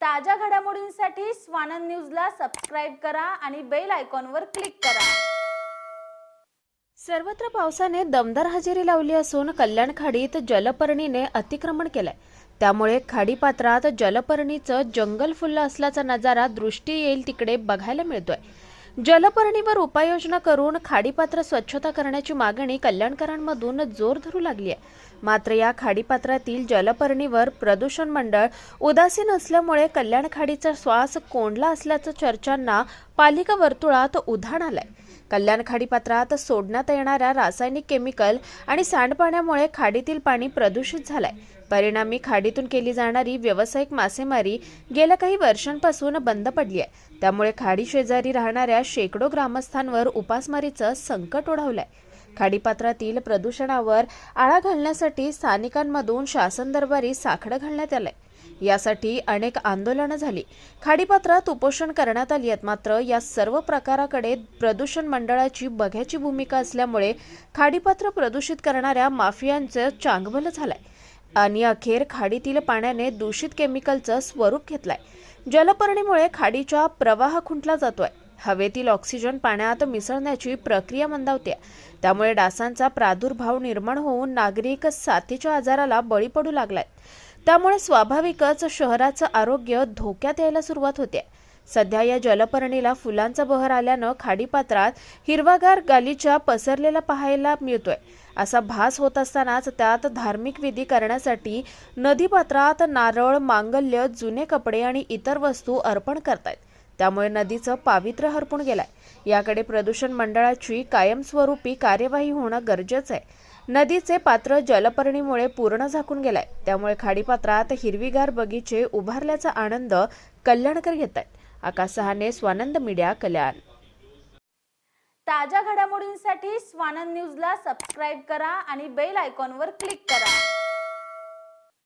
ताज्या घडामोडींसाठी स्वानंद न्यूजला सबस्क्राईब करा आणि बेल आयकॉनवर क्लिक करा. सर्वत्र पावसाने दमदार हजेरी लावली असून कल्याण खाडीत जलपर्णीने अतिक्रमण केलंय. त्यामुळे खाडीपात्रात जलपर्णीचं जंगल फुललं असल्याचा नजारा दृष्टी येईल तिकडे बघायला मिळतोय. जलपर्णीवर उपाययोजना करून खाडीपात्र स्वच्छता करण्याची मागणी कल्याणकरांमधून जोर धरू लागली आहे. मात्र या खाडीपात्रातील जलपर्णीवर प्रदूषण मंडळ उदासीन असल्यामुळे कल्याण खाडीचा श्वास कोंडला असल्याचं चर्चांना पालिका वर्तुळात उधाण आलंय. कल्याण खाडीपात्रात सोडण्यात येणाऱ्या रासायनिक केमिकल आणि सांडपाण्यामुळे खाडीतील पाणी प्रदूषित झालंय. परिणामी खाडीतून केली जाणारी व्यावसायिक मासेमारी गेल्या काही वर्षांपासून बंद पडली आहे. त्यामुळे खाडी शेजारी राहणाऱ्या शेकडो ग्रामस्थांवर उपासमारीचं संकट ओढवलंय. खाडीपात्रातील प्रदूषणावर आळा घालण्यासाठी स्थानिकांमधून शासन दरबारी साखडं घालण्यात आलंय. यासाठी अनेक आंदोलनं झाली. खाडीपात्रात उपोषण करण्यात आली आहेत. मात्र या सर्व प्रकाराकडे प्रदूषण मंडळाची बघ्याची भूमिका असल्यामुळे खाडीपात्र प्रदूषित करणाऱ्या माफियांचं चांगभलं झालंय. आणि अखेर खाडीतील पाण्याने दूषित केमिकलचं स्वरूप घेतलंय. जलपर्णीमुळे खाडीचा प्रवाह खुंटला जातोय. हवेतील ऑक्सिजन पाण्यात मिसळण्याची प्रक्रिया मंदावते. त्यामुळे डासांचा प्रादुर्भाव निर्माण होऊन नागरिक साथीच्या आजाराला बळी पडू लागलाय. त्यामुळे स्वाभाविकच शहराचं आरोग्य धोक्यात यायला सुरुवात होते. सध्या या जलपर्णीला फुलांचा बहर आल्यानं खाडीपात्रात हिरवागार गालीचा पसरलेला पाहायला मिळतोय. असा भास होत असतानाच त्यात धार्मिक विधी करण्यासाठी नदीपात्रात नारळ मांगल्य जुने कपडे आणि इतर वस्तू अर्पण करतायत. त्यामुळे नदीचं पावित्र्य हरपून गेलाय. याकडे प्रदूषण मंडळाची कायमस्वरूपी कार्यवाही होणं गरजेचं आहे. नदीचे पात्र जलपर्णीमुळे पूर्ण झाकून गेलाय. त्यामुळे खाडीपात्रात हिरवीगार बगीचे उभारल्याचा आनंद कल्याणकर घेत आहेत आकाश सहाने स्वानंद मीडिया कल्याण. ताज्या घडामोडींसाठी स्वानंद न्यूजला सबस्क्राईब करा आणि बेल आयकॉनवर क्लिक करा.